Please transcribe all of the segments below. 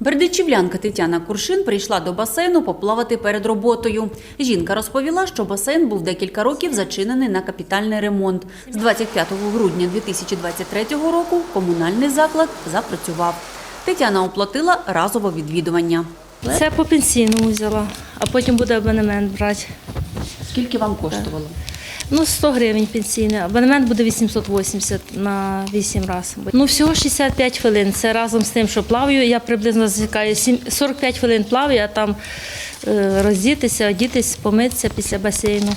Бердичівлянка Тетяна Куршин прийшла до басейну поплавати перед роботою. Жінка розповіла, що басейн був декілька років зачинений на капітальний ремонт. З 25 грудня 2023 року комунальний заклад запрацював. Тетяна оплатила разове відвідування. Це по пенсійному взяла, а потім буде абонемент брати. Скільки вам коштувало? Ну, 100 гривень пенсійний. Абонемент буде 880 на 8 разів. Ну, всього 65 хвилин. Це разом з тим, що плаваю. Я приблизно засікаю сім- 45 хвилин плаваю, а там е, роздітися, одітись, помитися після басейну.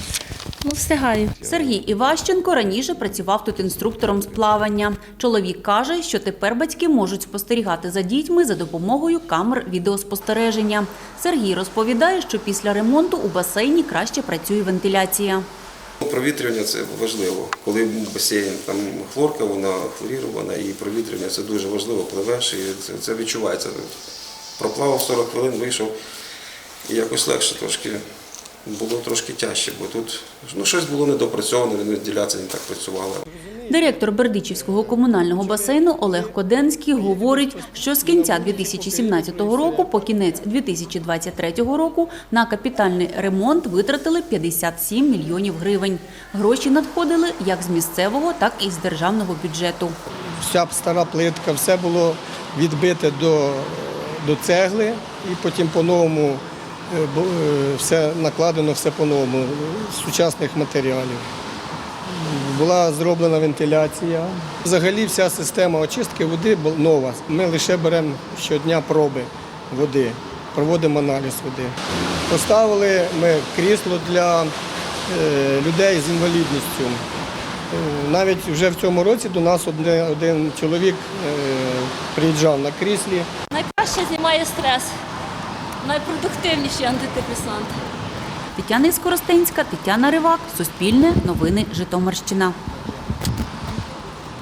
Ну, встигаю. Сергій Іващенко раніше працював тут інструктором з плавання. Чоловік каже, що тепер батьки можуть спостерігати за дітьми за допомогою камер відеоспостереження. Сергій розповідає, що після ремонту у басейні краще працює вентиляція. Провітрювання це важливо. Коли басейн там хлорка, вона хлорірована, і провітрювання це дуже важливо. Пливеш, і це, це відчувається. Проплавав 40 хвилин, вийшов і якось легше трошки. Було трошки тяжче, бо тут ну, щось було недопрацьоване, не вентиляція не так працювала. Директор Бердичівського комунального басейну Олег Коденський говорить, що з кінця 2017 року по кінець 2023 року на капітальний ремонт витратили 57 мільйонів гривень. Гроші надходили як з місцевого, так і з державного бюджету. вся стара плитка, все було відбите до, до цегли і потім по-новому бу- е, все накладено все по-новому сучасних матеріалів. Була зроблена вентиляція. Взагалі вся система очистки води нова. Ми лише беремо щодня проби води, проводимо аналіз води. Поставили ми крісло для е, людей з інвалідністю. Е, Навіть вже в цьому році до нас один, чоловік е, приїжджав на кріслі. Найкраще знімає стрес, найпродуктивніші антидепресанти. Тетяна Іскоростенська, Тетяна Ривак, Суспільне, Новини Житомирщина.